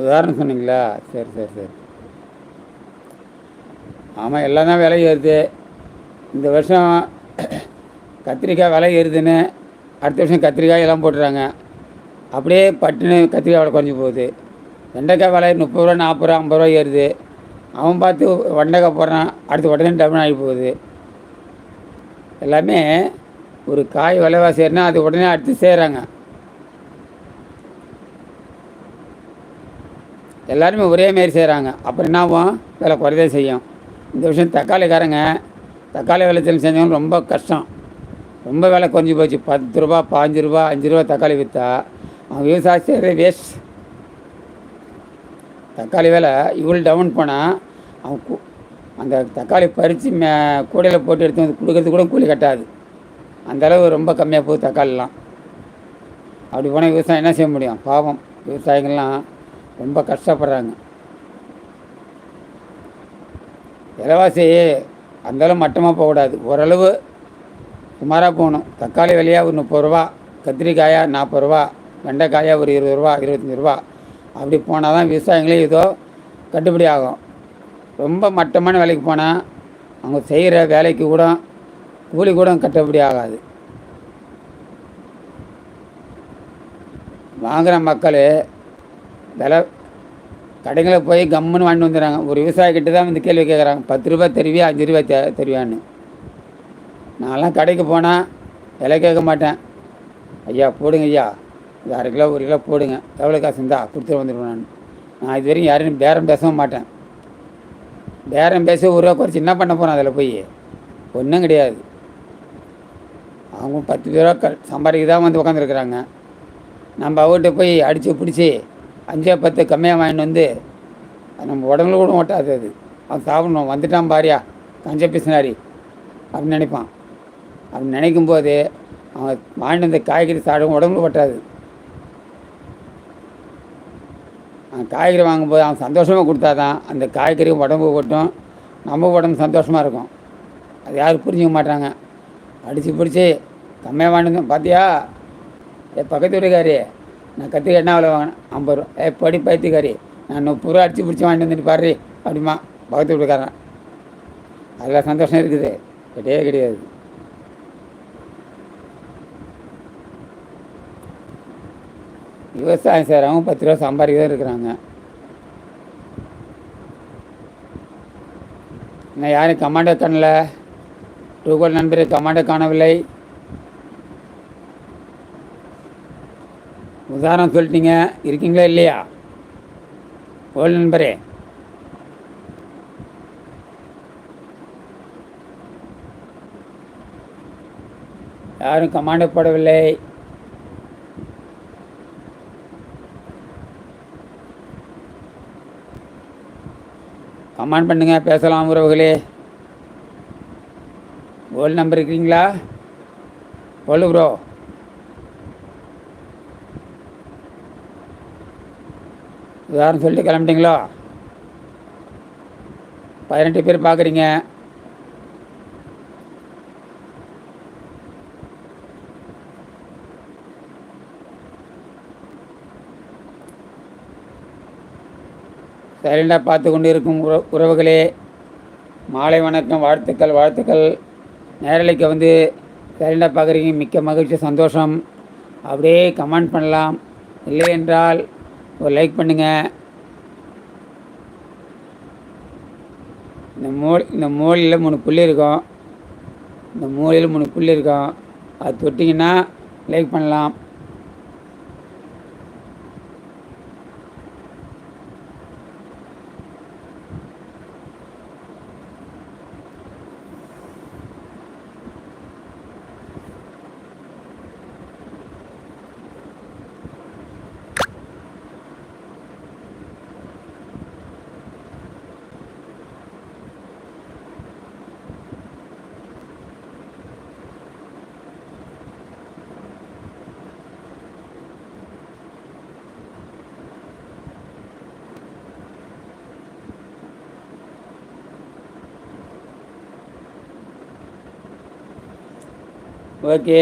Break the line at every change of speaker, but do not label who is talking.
உதாரணம் சொன்னீங்களா? சரி சரி சரி. ஆமாம் எல்லாம் தான் விலை ஏறுது. இந்த வருஷம் கத்திரிக்காய் விலை ஏறுதுன்னு அடுத்த வருஷம் கத்திரிக்காய் எல்லாம் போட்டுறாங்க. அப்படியே பட்டுன்னு கத்திரிக்காய் விலை குறைஞ்சி போகுது. வெண்டைக்காய் விலை முப்பது ரூபா நாற்பது ரூபா ஐம்பது ரூபா ஏறுது. அவன் பார்த்து வெண்டைக்காய் போடுறான் அடுத்து உடனே டவுன் ஆகி போகுது. எல்லாமே ஒரு காய் விலைவாசி ஏறினா அது உடனே அடுத்து செய்கிறாங்க எல்லாருமே ஒரே மாரி செய்கிறாங்க அப்புறம் என்ன ஆகும் விலை குறைதே செய்யும். இந்த விஷயம் தக்காளிக்காரங்க தக்காளி விளைச்சல் செஞ்சவங்க ரொம்ப கஷ்டம். ரொம்ப விலை குறைஞ்சி போச்சு. பத்து ரூபா பாஞ்சு ரூபா அஞ்சு ரூபா தக்காளி விற்றா அவன் விவசாயம் செய்கிறதே வேஸ்ட் தக்காளி விலை இவ்வளோ டவுன் போனால் அவன் கு- அந்த தக்காளி பறித்து மே கூடையில் போட்டு எடுத்து வந்து கொடுக்கறது கூட கூலி கட்டாது. அந்த அளவு ரொம்ப கம்மியாக போகுது தக்காளிலாம். அப்படி போனால் விவசாயம் என்ன செய்ய முடியும்? பாவம். விவசாயிகள்லாம் ரொம்ப கஷ்டப்படுறாங்க. விலைவாசி அந்தளவு மட்டமாக போகக்கூடாது. ஓரளவு சுமாராக போகணும். தக்காளி விலையாக ஒரு முப்பது ரூபா கத்திரிக்காயா நாற்பது ரூபா வெண்டைக்காயா ஒரு இருபது ரூபா இருபத்தஞ்சி ரூபா. அப்படி போனால் தான் விவசாயிகளே ஏதோ கட்டுப்படி ஆகும். ரொம்ப மட்டமான வேலைக்கு போனால் அவங்க செய்கிற வேலைக்கு கூட கூலி கூட கட்டுப்படி ஆகாது. வாங்குகிற மக்கள் விலை கடைகளை போய் கம்முன்னு வாங்கிட்டு வந்துடுறாங்க. ஒரு விவசாயிக்கிட்ட தான் வந்து கேள்வி கேட்குறாங்க. பத்து ரூபாய் தருவியா அஞ்சு ரூபாய் தெ தருவியான்னு. நான்லாம் கடைக்கு போனால் விலை கேட்க மாட்டேன். ஐயா போடுங்க ஐயா. இது அரை கிலோ ஒரு கிலோ போடுங்க. எவ்வளோ காசு இருந்தா கொடுத்துட்டு வந்துடுவேன் நான். நான் இது வரைக்கும் யாரையும் பேரம் பேசவும் மாட்டேன். பேரம் பேசி ஒரு ரூபா குறைச்சி என்ன பண்ண போகிறேன் அதில் போய்? ஒன்றும் கிடையாது. அவங்க பத்து ரூபா க சம்பாதிக்க தான் வந்து உட்காந்துருக்குறாங்க நம்ம அவர்கிட்ட போய் அடித்து பிடிச்சி அஞ்சே பத்து கம்மியாக வாங்கிட்டு வந்து நம்ம உடம்புல கூட ஓட்டாது அது. அவன் சாப்பிடணும். வந்துட்டான் பாரியா. கஞ்ச பிசினாரி. அப்படின்னு நினைப்பான். அப்படி நினைக்கும் போது அவன் வாங்கிட்டு வந்த காய்கறி சாப்பிடும் உடம்புல ஒட்டாது. அவன் காய்கறி வாங்கும்போது அவன் சந்தோஷமாக கொடுத்தாதான் அந்த காய்கறி உடம்பு ஓட்டும் நம்ம உடம்பு சந்தோஷமாக இருக்கும். அது யாரும் புரிஞ்சுக்க மாட்டாங்க. அடித்து பிடிச்சி கம்மியாக வாங்கிட்டு வந்தோம் பார்த்தியா என் பக்கத்து வீட்டுக்காரி நான் கத்திரிக்காய் என்ன விலை வாங்கினேன்? ஐம்பது ரூபா. ஏ படி பைத்தியக்காரி. நான் முப்பது ரூபா அடித்து பிடிச்சி வாங்கிட்டு வந்துட்டு பாரு. அப்படிமா பக்கத்து வீட்டுக்காரன். அதில் சந்தோஷம் இருக்குது. கிடையவே கிடையாது. விவசாயம் செய்கிறவங்க பத்து ரூபா சம்பாதிக்க தான் இருக்கிறாங்க. நான் யாரும் கமாண்டோ காணல. டூகோல் நண்பரை கமாண்டோ காணவில்லை. உதாரணம் சொல்லிட்டீங்க. இருக்கீங்களா இல்லையா? ஓல் நண்பரே. யாரும் கமாண்டோ போடவில்லை. கமாண்ட் பண்ணுங்க பேசலாம் உறவுகளே. ஓல் நம்பர் இருக்கிறீங்களா சொல்லு ப்ரோ உதாரணம் சொல்லிட்டு கிளம்பிட்டீங்களோ? பதினெட்டு பேர் பார்க்குறீங்க. சைலண்டாக பார்த்து கொண்டு இருக்கும் உற உறவுகளே மாலை வணக்கம் வாழ்த்துக்கள் வாழ்த்துக்கள். நேரலைக்கு வந்து சைலண்டாக பார்க்குறீங்க. மிக்க மகிழ்ச்சி சந்தோஷம். அப்படியே கமெண்ட் பண்ணலாம். இல்லை என்றால் ஒரு லைக் பண்ணுங்கள் இந்த மூல் இந்த மூலையில் மூணு புள்ளி இருக்கும். இந்த மூலையில் மூணு புள்ளி இருக்கும். அது தொட்டிங்கன்னா லைக் பண்ணலாம். ஓகே